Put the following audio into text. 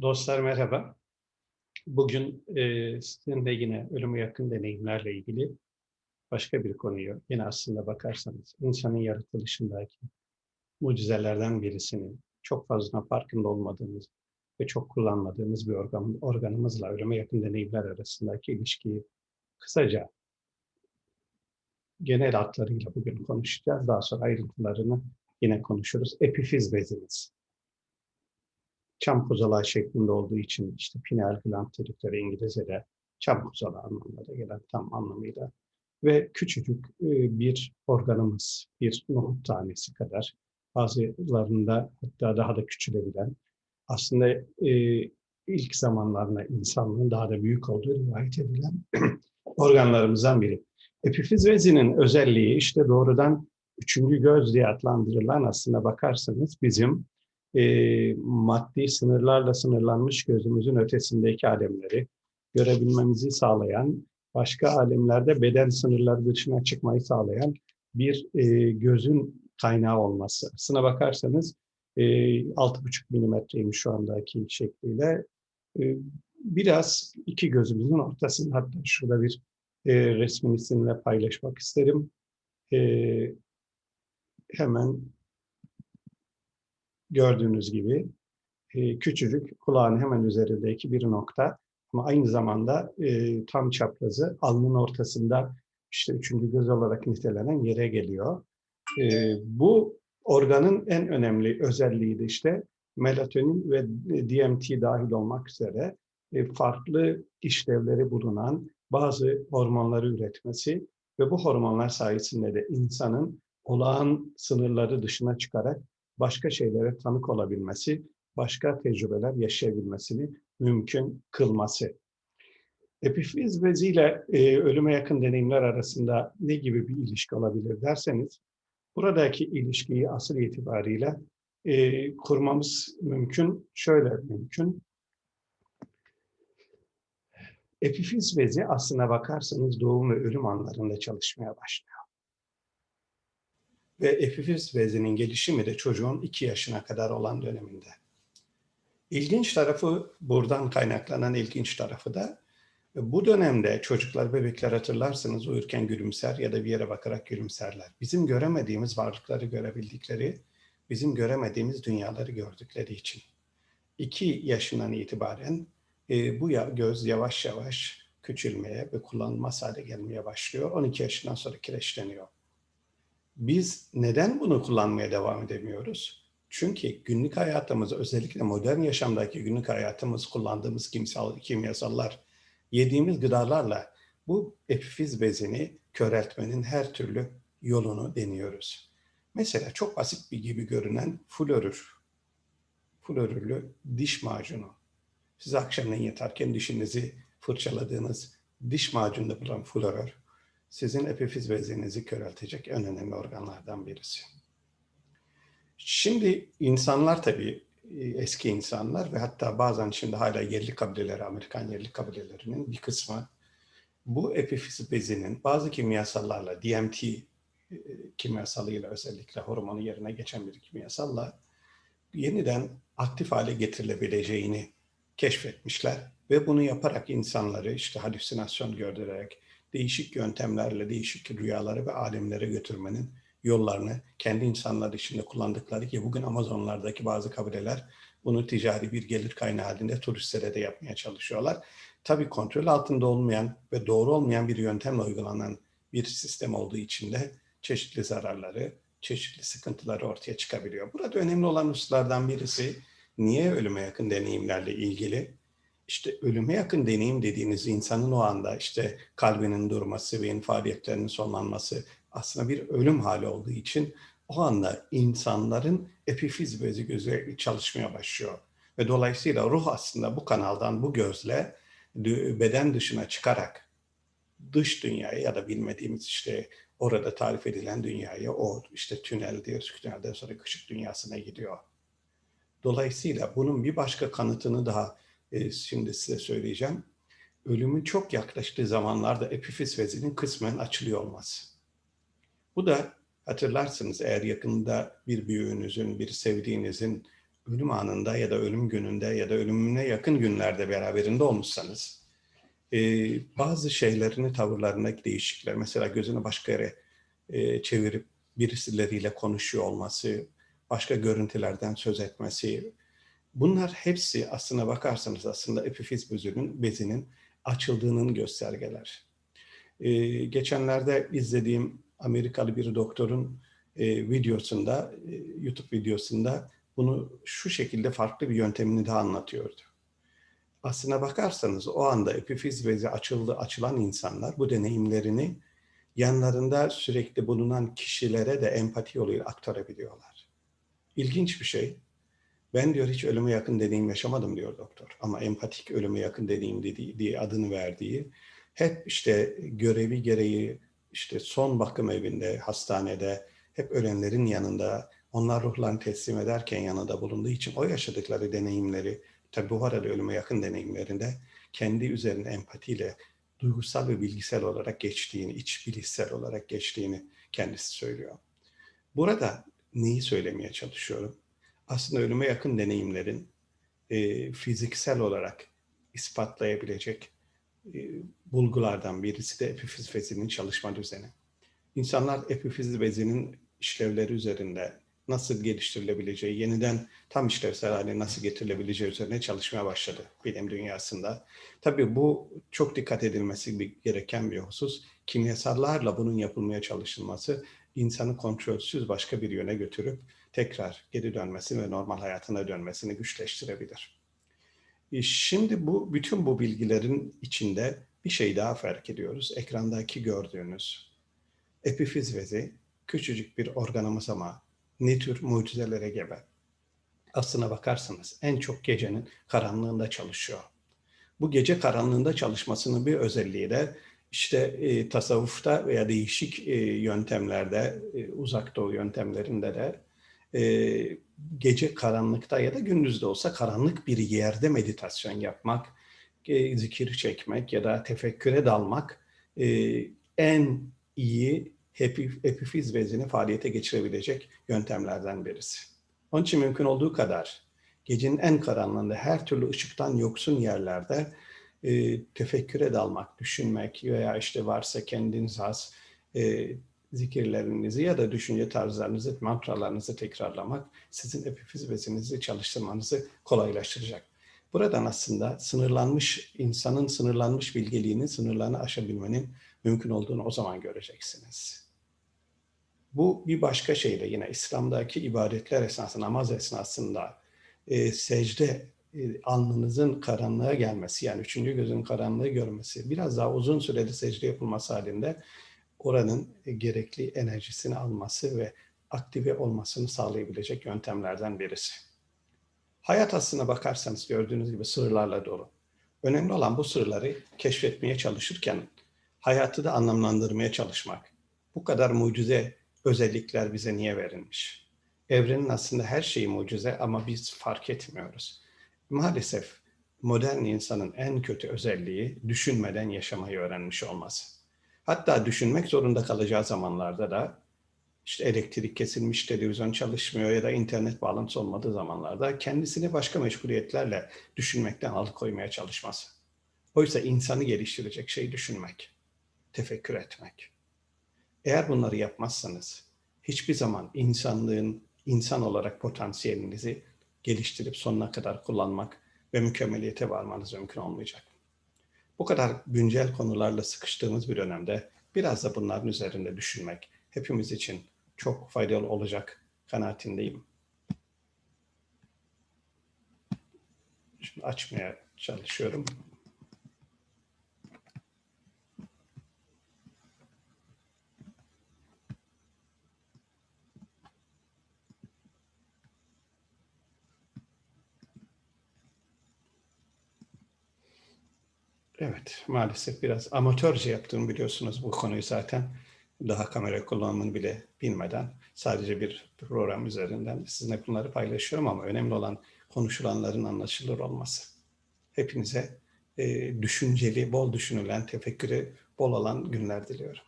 Dostlar merhaba. Bugün e, sizinle yine ölüme yakın deneyimlerle ilgili başka bir konuyu, yine aslında bakarsanız insanın yaratılışındaki mucizelerden birisini çok fazla farkında olmadığımız ve çok kullanmadığımız bir organ, organımızla ölüme yakın deneyimler arasındaki ilişkiyi kısaca genel hatlarıyla bugün konuşacağız. Daha sonra ayrıntılarını yine konuşuruz. Epifiz bezimiz çam kozalağı şeklinde olduğu için işte pineal gland dedikleri İngilizce'de çam kozalağı anlamına da gelen tam anlamıyla ve küçücük e, bir organımız, bir nohut tanesi kadar bazılarında hatta daha da küçülebilen aslında e, ilk zamanlarında insanlığın daha da büyük olduğu rivayet edilen organlarımızdan biri. Epifiz vezinin özelliği işte doğrudan üçüncü göz diye adlandırılan aslında bakarsanız bizim e, maddi sınırlarla sınırlanmış gözümüzün ötesindeki alemleri görebilmemizi sağlayan, başka alemlerde beden sınırları dışına çıkmayı sağlayan bir e, gözün kaynağı olması. Aslına bakarsanız e, 6,5 milimetreymiş şu andaki şekliyle. E, biraz iki gözümüzün ortasında hatta şurada bir e, resmini sizinle paylaşmak isterim. E, hemen gördüğünüz gibi e, küçücük kulağın hemen üzerindeki bir nokta ama aynı zamanda e, tam çaprazı alnın ortasında işte üçüncü göz olarak nitelenen yere geliyor. E, bu organın en önemli özelliği de işte melatonin ve DMT dahil olmak üzere e, farklı işlevleri bulunan bazı hormonları üretmesi ve bu hormonlar sayesinde de insanın olağan sınırları dışına çıkarak başka şeylere tanık olabilmesi, başka tecrübeler yaşayabilmesini mümkün kılması. Epifiz beziyle e, ölüme yakın deneyimler arasında ne gibi bir ilişki olabilir derseniz, buradaki ilişkiyi asıl itibariyle e, kurmamız mümkün, şöyle mümkün. Epifiz bezi aslına bakarsanız doğum ve ölüm anlarında çalışmaya başlıyor. Ve epifiz bezinin gelişimi de çocuğun iki yaşına kadar olan döneminde. İlginç tarafı, buradan kaynaklanan ilginç tarafı da bu dönemde çocuklar, bebekler hatırlarsınız uyurken gülümser ya da bir yere bakarak gülümserler. Bizim göremediğimiz varlıkları görebildikleri, bizim göremediğimiz dünyaları gördükleri için. İki yaşından itibaren e, bu göz yavaş yavaş küçülmeye ve kullanılmaz hale gelmeye başlıyor. 12 yaşından sonra kireçleniyor. Biz neden bunu kullanmaya devam edemiyoruz? Çünkü günlük hayatımız, özellikle modern yaşamdaki günlük hayatımız, kullandığımız kimyasal, kimyasallar, yediğimiz gıdalarla bu epifiz bezini köreltmenin her türlü yolunu deniyoruz. Mesela çok basit bir gibi görünen florür. Florürlü diş macunu. Siz akşamleyin yatarken dişinizi fırçaladığınız diş macununda bulunan florür sizin epifiz bezinizi köreltecek en önemli organlardan birisi. Şimdi insanlar tabii e, eski insanlar ve hatta bazen şimdi hala yerli kabileler, Amerikan yerli kabilelerinin bir kısmı bu epifiz bezinin bazı kimyasallarla, DMT e, kimyasalıyla özellikle hormonu yerine geçen bir kimyasalla yeniden aktif hale getirilebileceğini keşfetmişler ve bunu yaparak insanları işte halüsinasyon gördürerek, değişik yöntemlerle değişik rüyaları ve alemlere götürmenin yollarını kendi insanlar içinde kullandıkları ki bugün Amazonlardaki bazı kabileler bunu ticari bir gelir kaynağı halinde turistlere de yapmaya çalışıyorlar. Tabii kontrol altında olmayan ve doğru olmayan bir yöntemle uygulanan bir sistem olduğu için de çeşitli zararları, çeşitli sıkıntıları ortaya çıkabiliyor. Burada önemli olan hususlardan birisi niye ölüme yakın deneyimlerle ilgili işte ölüme yakın deneyim dediğiniz insanın o anda işte kalbinin durması ve faaliyetlerinin sonlanması aslında bir ölüm hali olduğu için o anda insanların epifiz bezi gözü çalışmaya başlıyor. Ve dolayısıyla ruh aslında bu kanaldan, bu gözle beden dışına çıkarak dış dünyayı ya da bilmediğimiz işte orada tarif edilen dünyayı o işte tünel diyoruz, tünelden sonra ışık dünyasına gidiyor. Dolayısıyla bunun bir başka kanıtını daha e, şimdi size söyleyeceğim. Ölümün çok yaklaştığı zamanlarda epifiz vezinin kısmen açılıyor olması. Bu da hatırlarsınız eğer yakında bir büyüğünüzün, bir sevdiğinizin ölüm anında ya da ölüm gününde ya da ölümüne yakın günlerde beraberinde olmuşsanız e, bazı şeylerini, tavırlarındaki değişiklikler, mesela gözünü başka yere e, çevirip birisileriyle konuşuyor olması, başka görüntülerden söz etmesi, bunlar hepsi aslına bakarsanız aslında epifiz bezinin, bezinin açıldığının göstergeler. E, geçenlerde izlediğim Amerikalı bir doktorun e, videosunda, e, YouTube videosunda bunu şu şekilde farklı bir yöntemini de anlatıyordu. Aslına bakarsanız o anda epifiz bezi açıldı, açılan insanlar bu deneyimlerini yanlarında sürekli bulunan kişilere de empati yoluyla aktarabiliyorlar. İlginç bir şey. Ben diyor hiç ölüme yakın deneyim yaşamadım diyor doktor. Ama empatik ölüme yakın deneyim dediği, diye adını verdiği hep işte görevi gereği işte son bakım evinde, hastanede hep ölenlerin yanında onlar ruhlarını teslim ederken yanında bulunduğu için o yaşadıkları deneyimleri tabi bu arada ölüme yakın deneyimlerinde kendi üzerine empatiyle duygusal ve bilgisel olarak geçtiğini, iç bilişsel olarak geçtiğini kendisi söylüyor. Burada neyi söylemeye çalışıyorum? Aslında ölüme yakın deneyimlerin e, fiziksel olarak ispatlayabilecek e, bulgulardan birisi de epifiz bezinin çalışma düzeni. İnsanlar epifiz bezinin işlevleri üzerinde nasıl geliştirilebileceği, yeniden tam işlevsel hale nasıl getirilebileceği üzerine çalışmaya başladı bilim dünyasında. Tabii bu çok dikkat edilmesi gereken bir husus. Kimyasallarla bunun yapılmaya çalışılması insanı kontrolsüz başka bir yöne götürüp tekrar geri dönmesi ve normal hayatına dönmesini güçleştirebilir. E, şimdi bu bütün bu bilgilerin içinde bir şey daha fark ediyoruz. Ekrandaki gördüğünüz epifiz bezi küçücük bir organımız ama ne tür mucizelere gebe. Aslına bakarsanız en çok gecenin karanlığında çalışıyor. Bu gece karanlığında çalışmasının bir özelliği de işte e, tasavvufta veya değişik e, yöntemlerde, e, uzak doğu yöntemlerinde de e, gece karanlıkta ya da gündüzde olsa karanlık bir yerde meditasyon yapmak, e, zikir çekmek ya da tefekküre dalmak e, en iyi epifiz bezini faaliyete geçirebilecek yöntemlerden birisi. Onun için mümkün olduğu kadar gecenin en karanlığında her türlü ışıktan yoksun yerlerde e, tefekküre dalmak, düşünmek veya işte varsa kendiniz has e, zikirlerinizi ya da düşünce tarzlarınızı, mantralarınızı tekrarlamak sizin epifiz bezinizi çalıştırmanızı kolaylaştıracak. Buradan aslında sınırlanmış, insanın sınırlanmış bilgeliğinin sınırlarını aşabilmenin mümkün olduğunu o zaman göreceksiniz. Bu bir başka şeyle yine İslam'daki ibadetler esnasında, namaz esnasında e, secde e, alnınızın karanlığa gelmesi yani üçüncü gözün karanlığı görmesi biraz daha uzun süreli secde yapılması halinde oranın gerekli enerjisini alması ve aktive olmasını sağlayabilecek yöntemlerden birisi. Hayat aslına bakarsanız gördüğünüz gibi sırlarla dolu. Önemli olan bu sırları keşfetmeye çalışırken hayatı da anlamlandırmaya çalışmak. Bu kadar mucize özellikler bize niye verilmiş? Evrenin aslında her şeyi mucize ama biz fark etmiyoruz. Maalesef modern insanın en kötü özelliği düşünmeden yaşamayı öğrenmiş olması. Hatta düşünmek zorunda kalacağı zamanlarda da işte elektrik kesilmiş, televizyon çalışmıyor ya da internet bağlantısı olmadığı zamanlarda kendisini başka meşguliyetlerle düşünmekten alıkoymaya çalışması. Oysa insanı geliştirecek şey düşünmek, tefekkür etmek. Eğer bunları yapmazsanız hiçbir zaman insanlığın insan olarak potansiyelinizi geliştirip sonuna kadar kullanmak ve mükemmeliyete varmanız mümkün olmayacak. Bu kadar güncel konularla sıkıştığımız bir dönemde biraz da bunların üzerinde düşünmek hepimiz için çok faydalı olacak kanaatindeyim. Şimdi açmaya çalışıyorum. Maalesef biraz amatörce yaptığımı biliyorsunuz bu konuyu zaten. Daha kamera kullanımını bile bilmeden sadece bir program üzerinden sizinle bunları paylaşıyorum ama önemli olan konuşulanların anlaşılır olması. Hepinize e, düşünceli, bol düşünülen, tefekkürü bol olan günler diliyorum.